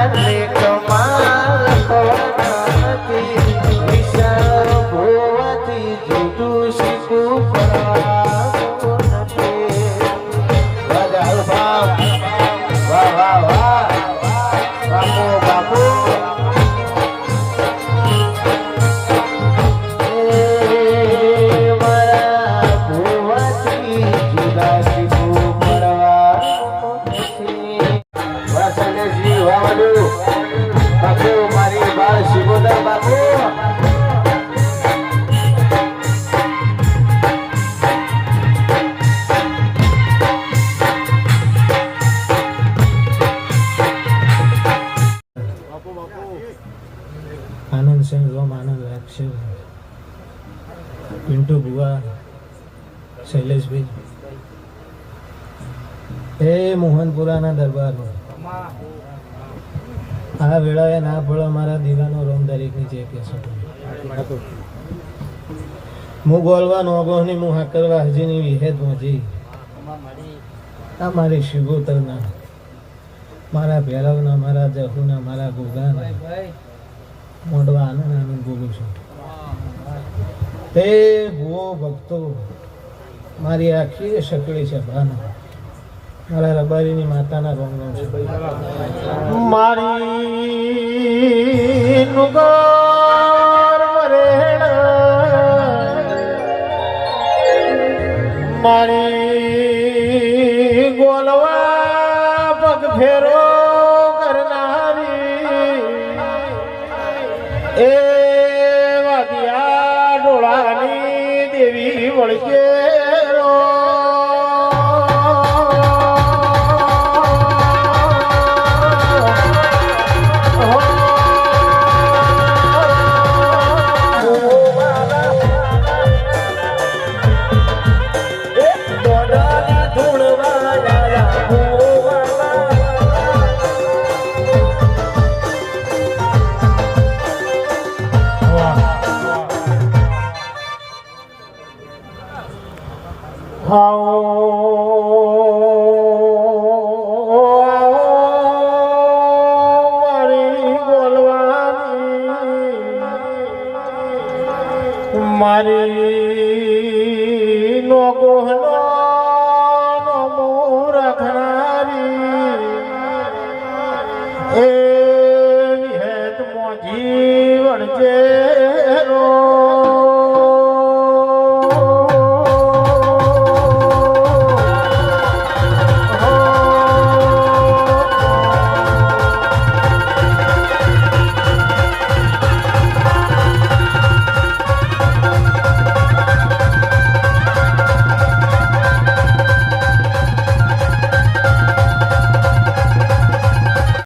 रे આનંદ સિંહ રોમ આનંદ રાખશે પિન્ટુ ભુવા શૈલેષભાઈ. એ મોહનપુરાના દરબારનો આ વેળાએ ના પડે મારા દીવાનો રોમ દરેકની જે કહેશો હું બોલવા નોગોની હું હાકરવા હજીની વિહેદ મોજી. આ મારી શિગોતરના, મારા ભેરવના મારા જહુના, મારા ગોગાના, મોડવા આનંદ આનંદ ગોગું છું. તે ભૂવો ભક્તો, મારી આખી સકળી છે ભાન, મારા રબારીની માતાના રોમ રોમ છે. મારી નુગર વરેણ. મારી ગોલવા પગ ફેરો કરનારી. એ વાદિયા ડોળાની દેવી વળકે મારી નો ગોહલો નો મોર ખણારી